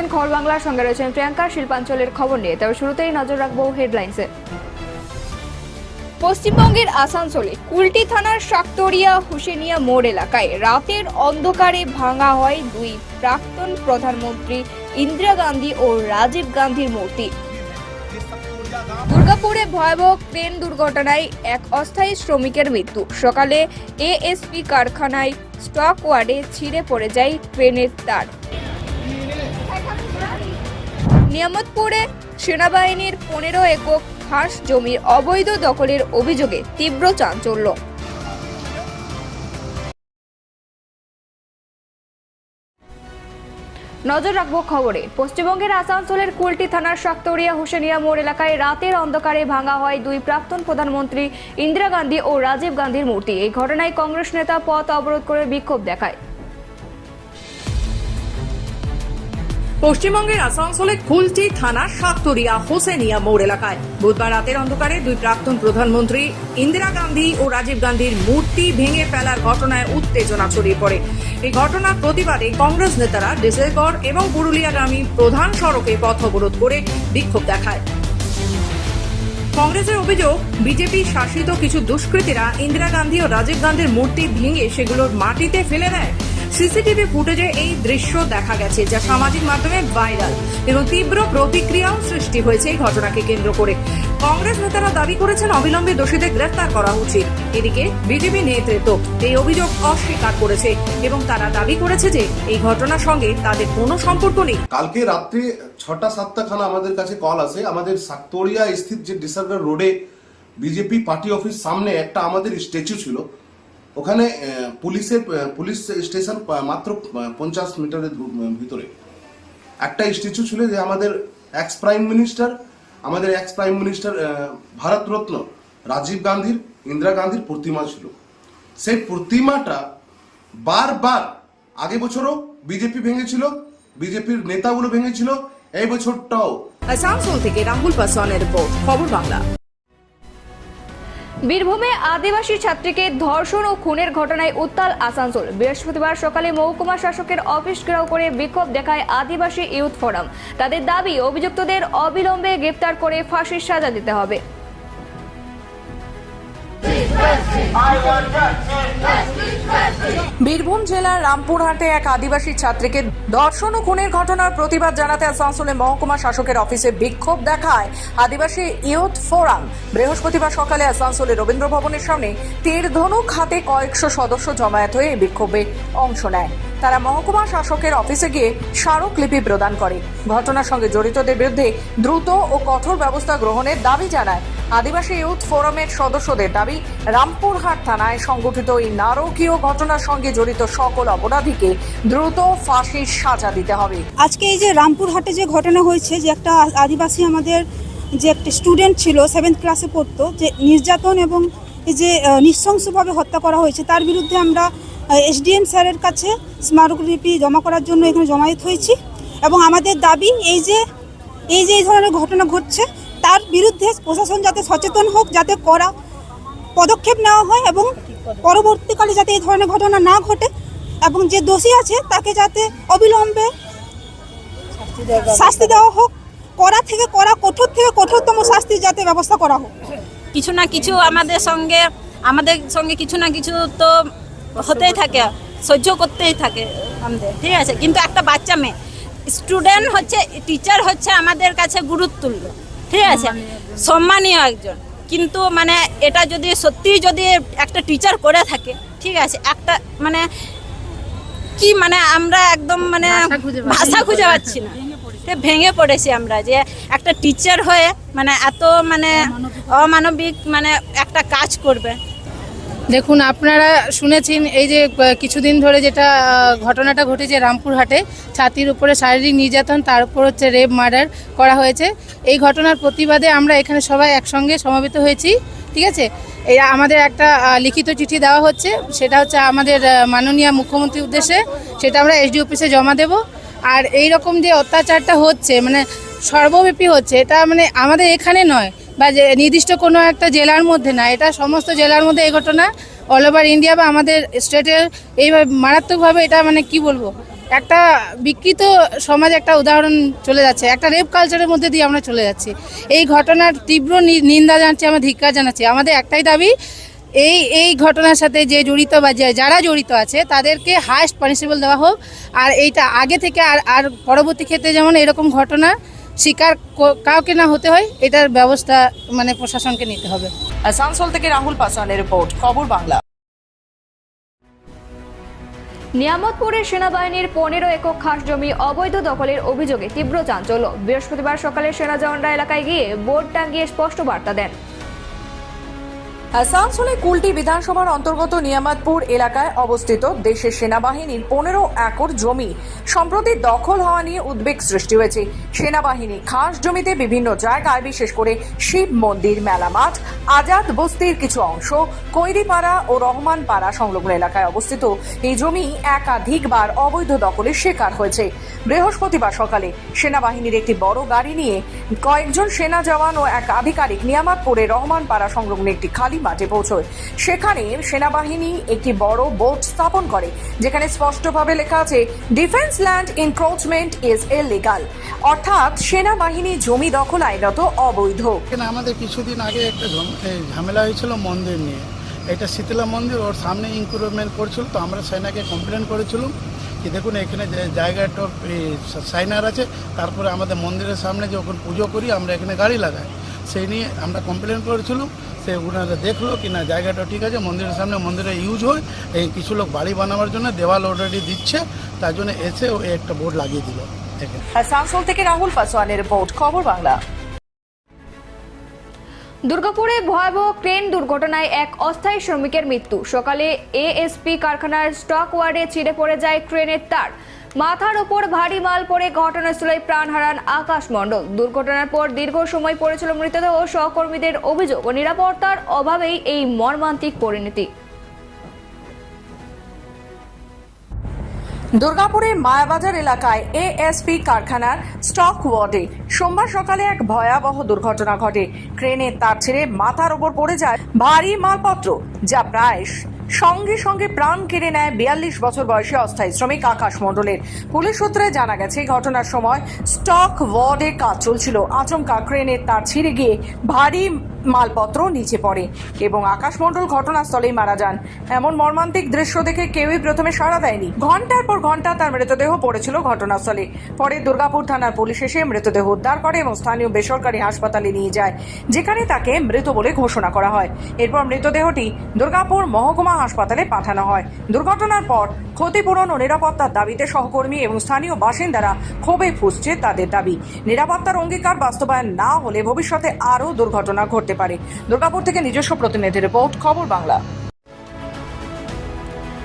দেখছেন খবর বাংলার সঙ্গে রয়েছেন প্রিয়াঙ্কা, শিল্পাঞ্চলের খবর নিয়ে। তবে শুরুতেই নজর রাখব হেডলাইন্সে। পশ্চিমবঙ্গের আসানসোলে কুলটি থানার শাক্তরিয়া হুসেনিয়া মোড় এলাকায় রাতের অন্ধকারে ভাঙা হয় দুই প্রাক্তন প্রধানমন্ত্রী ইন্দিরা গান্ধী ও রাজীব গান্ধীর মূর্তি। দুর্গাপুরে ভয়াবহ ক্রেন দুর্ঘটনায় এক অস্থায়ী শ্রমিকের মৃত্যু। সকালে এএসপি কারখানায় স্টক ওয়ার্ডে ছিঁড়ে পড়ে যায় ক্রেনের তার। নিয়ামতপুরে সেনাবাহিনীর পনেরো একক ঘাস জমির অবৈধ দখলের অভিযোগে তীব্র চাঞ্চল্য। নজর রাখব খবরে। পশ্চিমবঙ্গের আসানসোলের কুলটি থানার শাক্তরিয়া হোসেনিয়া মোড় এলাকায় রাতের অন্ধকারে ভাঙা হয় দুই প্রাক্তন প্রধানমন্ত্রী ইন্দিরা গান্ধী ও রাজীব গান্ধীর মূর্তি। এই ঘটনায় কংগ্রেস নেতা পথ অবরোধ করে বিক্ষোভ দেখায়। পশ্চিমবঙ্গের আসানসোলে খুলটি থানা সাতরিয়া হোসেনিয়া মোড় এলাকায়। বুধবার রাতের অন্ধকারে দুই প্রাক্তন প্রধানমন্ত্রী ইন্দিরা গান্ধী ও রাজীব গান্ধীর মূর্তি ভেঙে ফেলার ঘটনায় উত্তেজনা ছড়িয়ে পড়ে। এই ঘটনার প্রতিবাদে কংগ্রেস নেতারা ডিসেলগড় এবং পুরুলিয়াগামী প্রধান সড়কে পথ অবরোধ করে বিক্ষোভ দেখায়। কংগ্রেসের অভিযোগ, বিজেপি শাসিত কিছু দুষ্কৃতীরা ইন্দিরা গান্ধী ও রাজীব গান্ধীর মূর্তি ভেঙে সেগুলোর মাটিতে ফেলে দেয়। সিসিটিভি ফুটেজে এই দৃশ্য দেখা গেছে, যা সামাজিক মাধ্যমে ভাইরাল এবং তীব্র প্রতিক্রিয়াও সৃষ্টি হয়েছে এই ঘটনাকে কেন্দ্র করে। কংগ্রেস নেতারা দাবি করেছেন, অবিলম্বে দোষীদের গ্রেফতার করা উচিত। এদিকে বিজেপি নেতৃত্ব এই অভিযোগ অস্বীকার করেছে এবং তারা দাবি করেছে যে এই ঘটনার সঙ্গে তাদের কোনো সম্পর্ক নেই। কালকে রাত্রে ছটা সাতটা খানা আমাদের কাছে কল আসে। আমাদের সাক্তরিয়া স্থিত যে ডিসার্গার রোডে বিজেপি পার্টি অফিস সামনে একটা আমাদের স্ট্যাচু ছিল। ওখানে পুলিশের পুলিশ স্টেশন মাত্র পঞ্চাশ মিটারের ভিতরে। একটা স্ট্যাচু ছিল যে আমাদের এক্স প্রাইম মিনিস্টার আমাদের ex prime minister Bharat Ratna Rajiv গান্ধীর, ইন্দিরা গান্ধীর প্রতিমা ছিল। সেই প্রতিমাটা বারবার আগে বছরও বিজেপি ভেঙেছিল, বিজেপির নেতাগুলো ভেঙেছিল, এই বছরটাও। আসানসোল থেকে রাহুল পাসওয়ানের রিপোর্ট, খবর বাংলা। বীরভূমে আদিবাসী ছাত্রীকে ধর্ষণ ও খুনের ঘটনায় উত্তাল আসানসোল। বৃহস্পতিবার সকালে মহকুমা শাসকের অফিস ঘেরাও করে বিক্ষোভ দেখায় আদিবাসী ইউথ ফোরাম। তাদের দাবি, অভিযুক্তদের অবিলম্বে গ্রেপ্তার করে ফাঁসির সাজা দিতে হবে। বীরভূম জেলার রামপুরহাটে এক আদিবাসী ছাত্রীকে ধর্ষণ ও খুনের ঘটনার প্রতিবাদ জানাতে আসানসোলে মহকুমা শাসকের অফিসে বিক্ষোভ দেখায় আদিবাসী ইয়ুথ ফোরাম। বৃহস্পতিবার সকালে আসানসোলে রবীন্দ্র ভবনের সামনে তীর ধনুক হাতে কয়েকশো সদস্য জমায়েত হয়ে বিক্ষোভে অংশ নেয়। তারা মহকুমা শাসকের অফিসে গিয়ে স্মারকলিপি প্রদান করে। ঘটনার সঙ্গে জড়িতদের বিরুদ্ধে দ্রুত ও কঠোর ব্যবস্থা গ্রহণের দাবি জানায়। আদিবাসী ইউথ ফোরামের সদস্যদের দাবি রামপুরহাট থানায় সংগঠিত এই নারকীয় ঘটনার সঙ্গে জড়িত সকল অপরাধীকে দ্রুত ফাঁসির সাজা দিতে হবে। আজকে এই যে রামপুরহাটে যে ঘটনা হয়েছে, যে একটা আদিবাসী আমাদের যে একটা স্টুডেন্ট ছিল সেভেন্থ ক্লাসে পড়তো, যে নির্যাতন এবং যে নৃশংসভাবে হত্যা করা হয়েছে, তার বিরুদ্ধে আমরা এসডিএম স্যারের কাছে স্মারকলিপি জমা করার জন্য এখানে জমায়েত হয়েছি এবং আমাদের দাবি এই যে এই যে এই ধরনের ঘটনা ঘটছে, তার বিরুদ্ধে প্রশাসন যাতে সচেতন হোক, যাতে করা পদক্ষেপ নেওয়া হয় এবং পরবর্তীকালে যাতে এই ধরনের ঘটনা না ঘটে এবং যে দোষী আছে তাকে যাতে অবিলম্বে শাস্তি দেওয়া হোক করা থেকে করা কঠোর থেকে কঠোরতম শাস্তি যাতে ব্যবস্থা করা হোক। কিছু না কিছু আমাদের সঙ্গে আমাদের সঙ্গে কিছু না কিছু তো হতেই থাকে সহ্য করতেই থাকে আমাদের। ঠিক আছে কিন্তু একটা বাচ্চা মেয়ে স্টুডেন্ট হচ্ছে টিচার হচ্ছে আমাদের কাছে গুরুত্বপূর্ণ। ঠিক আছে সম্মানীয় একজন। কিন্তু মানে এটা যদি সত্যি যদি একটা টিচার করে থাকে ঠিক আছে একটা মানে কি মানে আমরা একদম মানে ভাষা খুঁজে পাচ্ছি না। তো ভেঙে পড়েছি আমরা যে একটা টিচার হয়ে মানে এত মানে অমানবিক মানে একটা কাজ করবে। দেখুন, আপনারা শুনেছেন এই যে কিছুদিন ধরে যেটা ঘটনাটা ঘটেছে রামপুরহাটে, ছাতির উপরে শারীরিক নির্যাতন, তার উপর হচ্ছে রেপ মার্ডার করা হয়েছে। এই ঘটনার প্রতিবাদে আমরা এখানে সবাই একসঙ্গে সমবেত হয়েছি, ঠিক আছে? এই আমাদের একটা লিখিত চিঠি দেওয়া হচ্ছে, সেটা হচ্ছে আমাদের মাননীয় মুখ্যমন্ত্রীর উদ্দেশ্যে, সেটা আমরা এসডি অফিসে জমা দেব। আর এই রকম যে অত্যাচারটা হচ্ছে মানে সর্বব্যাপী হচ্ছে, এটা মানে আমাদের এখানে নয় বা যে নির্দিষ্ট কোনো একটা জেলার মধ্যে না, এটা সমস্ত জেলার মধ্যে এই ঘটনা অল ওভার ইন্ডিয়া বা আমাদের স্টেটের এইভাবে মারাত্মকভাবে এটা মানে কি বলব? একটা বিকৃত সমাজ একটা উদাহরণ চলে যাচ্ছে, একটা রেপ কালচারের মধ্যে দিয়ে আমরা চলে যাচ্ছি। এই ঘটনার তীব্র নিন্দা জানাচ্ছি, আমরা ধিক্কার জানাচ্ছি। আমাদের একটাই দাবি, এই এই ঘটনার সাথে যে জড়িত বা যে- যারা জড়িত আছে, তাদেরকে হায়েস্ট পানিশেবল দেওয়া হোক। আর এইটা আগে থেকে আর আর পরবর্তী ক্ষেত্রে যেমন এরকম ঘটনা শিকার কাউকে না হতে হয় এটার ব্যবস্থা মানে প্রশাসনকে নিতে হবে। আসানসোল থেকে রাহুল পাসওয়ানের রিপোর্ট খবর বাংলা। নিয়ামতপুরের সেনাবাহিনীর পনেরো একক খাস জমি অবৈধ দখলের অভিযোগে তীব্র চাঞ্চল্য। বৃহস্পতিবার সকালে সেনা জওয়ানরা এলাকায় গিয়ে বোর্ড টাঙ্গিয়ে স্পষ্ট বার্তা দেন। আসানসোলে কুলটি বিধানসভার অন্তর্গত নিয়ামাতপুর এলাকায় অবস্থিত দেশের সেনাবাহিনীর পনেরো একর জমি সম্প্রতি দখল হওয়া নিয়ে উদ্বেগ সৃষ্টি হয়েছে। সেনাবাহিনী খাস জমিতে বিভিন্ন জায়গায়, বিশেষ করে শিব মন্দির মেলা মাঠ আজাদ বস্তির কিছু অংশ, কৈরিপাড়া ও রহমানপাড়া সংলগ্ন এলাকায় অবস্থিত। এই জমি একাধিকবার অবৈধ দখলের শিকার হয়েছে। বৃহস্পতিবার সকালে সেনাবাহিনীর একটি বড় গাড়ি নিয়ে কয়েকজন সেনা জওয়ান ও এক আধিকারিক নিয়ামতপুরে রহমানপাড়া সংলগ্ন একটি খালি মাঠে পৌঁছয়। সেখানে সেনাবাহিনী একটি বড় বোর্ড স্থাপন করে, যেখানে স্পষ্টভাবে লেখা আছে defence land encroachment is illegal অর্থাৎ সেনাবাহিনী জমি দখল আইনত অবৈধ। আমাদের কিছুদিন আগে একটা ঝামেলা হয়েছিল মন্দির নিয়ে। এটা শীতলা মন্দির, ওর সামনে ইনক্রুভমেন্ট করছিল, তো আমরা সেনাকে কমপ্লেন করেছিলাম যে, দেখুন, এখানে জায়গাটা সাইনার আছে, তারপরে আমাদের মন্দিরের সামনে যখন পুজো করি, আমরা এখানে গাড়ি লাগাই। সেই নিয়ে আমরা কমপ্লেন করেছিলাম। সে ওনারা দেখল কি না জায়গাটা ঠিক আছে মন্দিরের সামনে মন্দিরে ইউজ হয় এই কিছু লোক বাড়ি বানাবার জন্য দেওয়াল অলরেডি দিচ্ছে তার জন্য এসে ও একটা বোর্ড লাগিয়ে দিল আসানসোল থেকে রাহুল পাসওয়ানের রিপোর্ট খবর বাংলা। দুর্গাপুরে ভয়াবহ ক্রেন দুর্ঘটনায় এক অস্থায়ী শ্রমিকের মৃত্যু। সকালে এএসপি কারখানার স্টক ওয়ার্ডে ছিঁড়ে পড়ে যায় ক্রেনের তার। মাথার ওপর ভারী মাল পড়ে ঘটনাস্থলে প্রাণ হারান আকাশ মণ্ডল। দুর্ঘটনার পর দীর্ঘ সময় পড়েছিল মৃতদেহ সহকর্মীদের অভিযোগ ও নিরাপত্তার অভাবেই এই মর্মান্তিক পরিণতি। দুর্গাপুরের মায়াবাজার এলাকায় এএসপি কারখানার স্টক ওয়ার্ডে সোমবার সকালে এক ভয়াবহ দুর্ঘটনা ঘটে। ক্রেনের তার ছেড়ে মাথার ওপর পড়ে যায় ভারী মালপত্র, যা প্রায় সঙ্গে সঙ্গে প্রাণ কেড়ে নেয় বিয়াল্লিশ বছর বয়সী অস্থায়ী শ্রমিক আকাশ মণ্ডলের। পুলিশ সূত্রে জানা গেছে ঘটনার সময় স্টক ওয়ার্ডে কাজ চলছিল। আচমকা ক্রেনের তার ছিঁড়ে গিয়ে ভারী মালপত্র নিচে পড়ে এবং আকাশ মণ্ডল ঘটনাস্থলেই মারা যান। এমন মর্মান্তিক দৃশ্য দেখে কেউই প্রথমে সাড়া দেয়নি। ঘণ্টার পর ঘণ্টা তার মৃতদেহ পড়েছিল ঘটনাস্থলে। পরে দুর্গাপুর থানার পুলিশ এসে মৃতদেহ উদ্ধার করে এবং স্থানীয় বেসরকারি হাসপাতালে নিয়ে যায়, যেখানে তাকে মৃত বলে ঘোষণা করা হয়। এরপর মৃতদেহটি দুর্গাপুর মহকুমা হাসপাতালে পাঠানো হয়। দুর্ঘটনার পর ক্ষতিপূরণ ও নিরাপত্তার দাবিতে সহকর্মী এবং স্থানীয় বাসিন্দারা ক্ষোভে ফুসছে তাদের দাবি। নিরাপত্তার অঙ্গীকার বাস্তবায়ন না হলে ভবিষ্যতে আরও দুর্ঘটনা ঘটতে পারে। দুর্গাপুর থেকে নিজস্ব প্রতিনিধি রিপোর্ট খবর বাংলা।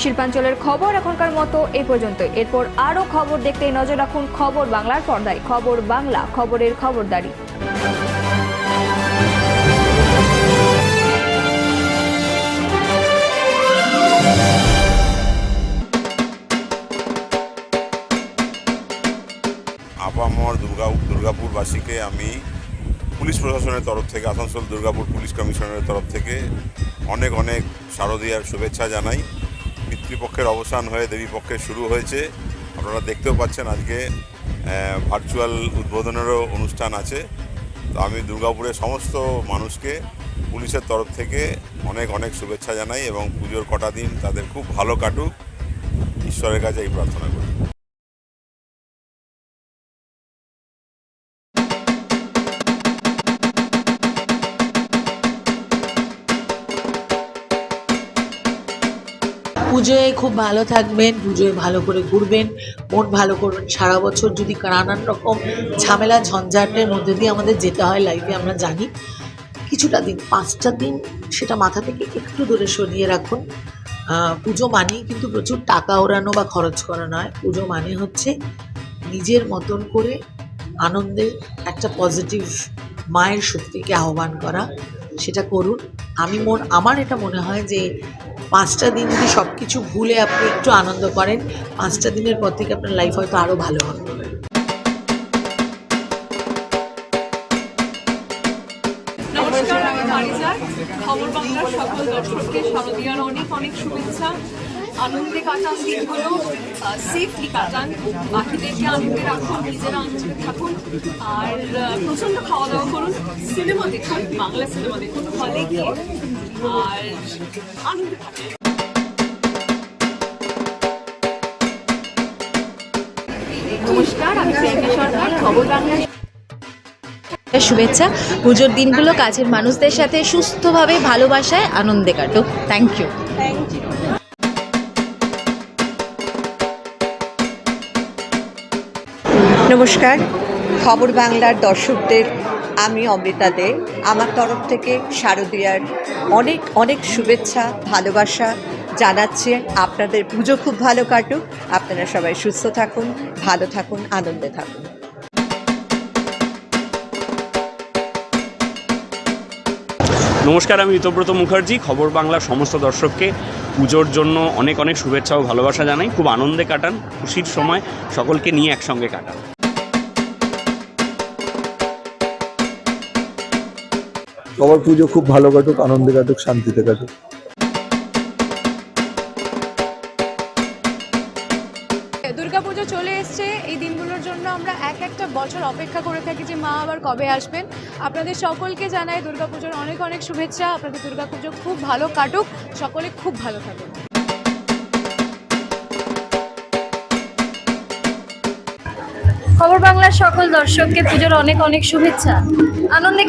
শিল্পাঞ্চলের খবর এখনকার মতো এই পর্যন্তই। এরপর আরও খবর দেখতে নজর রাখুন খবর বাংলার পর্দায়। খবর বাংলা খবরের খবরদারি। আপামর দুর্গা দুর্গাপুরবাসীকে আমি পুলিশ প্রশাসনের তরফ থেকে, আসানসোল দুর্গাপুর পুলিশ কমিশনারের তরফ থেকে অনেক অনেক শারদীয়ার শুভেচ্ছা জানাই। পিতৃপক্ষের অবসান হয়ে দেবীপক্ষের শুরু হয়েছে। আপনারা দেখতেও পাচ্ছেন আজকে ভার্চুয়াল উদ্বোধনেরও অনুষ্ঠান আছে। তো আমি দুর্গাপুরের সমস্ত মানুষকে পুলিশের তরফ থেকে অনেক অনেক শুভেচ্ছা জানাই এবং পুজোর কটা দিন তাদের খুব ভালো কাটুক। ঈশ্বরের কাছে এই প্রার্থনা করি। পুজোয় খুব ভালো থাকবেন, পুজোয় ভালো করে ঘুরবেন, মন ভালো করবেন। সারা বছর যদি নানান রকম ঝামেলা, ঝঞ্ঝাটের মধ্যে দিয়ে আমাদের যেতে হয় লাইফে আমরা জানি। কিছুটা দিন, পাঁচটা দিন সেটা মাথা থেকে একটু দূরে সরিয়ে রাখুন। পুজো মানেই কিন্তু প্রচুর টাকা ওড়ানো বা খরচ করা নয়। পুজো মানে হচ্ছে নিজের মতন করে আনন্দে একটা পজিটিভ মায়ের শক্তিকে আহ্বান করা। সেটা করুন। আমি মন, আমার এটা মনে হয় যে পাঁচটা দিন যদি সব কিছু ভুলে আপনি একটু আনন্দ করেন, পাঁচটা দিনের পর থেকে আপনার লাইফ হয়তো আরও ভালো হবে। খবর বাংলার সকল দর্শককে অনেক অনেক শুভেচ্ছা। আনন্দে কাটান দিনগুলো সেফলি কাটান বাকিদেরকে আনন্দে রাখুন নিজেরা আনন্দে থাকুন আর আহ, প্রচণ্ড খাওয়া দাওয়া করুন সিনেমা দেখুন বাংলা সিনেমা দেখুন হলে গিয়ে আর আনন্দে থাকুন। নমস্কার আমি প্রিয়াঙ্কা সরকার খবর বাংলা। শুভেচ্ছা পুজোর দিনগুলো কাছের মানুষদের সাথে সুস্থভাবে ভালোবাসায় আনন্দে কাটুক থ্যাংক ইউ থ্যাংক ইউ নমস্কার। খবর বাংলার দর্শকদের, আমি অমৃতা দে। আমার তরফ থেকে শারদীয়ার অনেক অনেক শুভেচ্ছা, ভালোবাসা জানাচ্ছি। আপনাদের পুজো খুব ভালো কাটুক। আপনারা সবাই সুস্থ থাকুন, ভালো থাকুন, আনন্দে থাকুন। নমস্কার, আমি ঋতব্রত মুখার্জি, খবর বাংলার সমস্ত দর্শককে। পুজোর জন্য অনেক অনেক শুভেচ্ছা ও ভালোবাসা জানাই। খুব আনন্দে কাটান, খুশির সময় সকলকে নিয়ে একসঙ্গে কাটান। সবার পুজো খুব ভালো কাটুক, আনন্দে কাটুক, শান্তিতে কাটুক। দুর্গাপুজো চলে এসছে। এই দিনগুলোর জন্য আমরা এক একটা বছর অপেক্ষা করে থাকি যে মা আবার কবে আসবেন। আপনাদের সকলকে জানাই দুর্গাপুজোর অনেক অনেক শুভেচ্ছা। আপনাদের দুর্গাপুজো খুব ভালো কাটুক। সকলে খুব ভালো থাকুন। খবর বাংলার সকল দর্শককে পুজোর অনেক অনেক শুভেচ্ছা। আনন্দে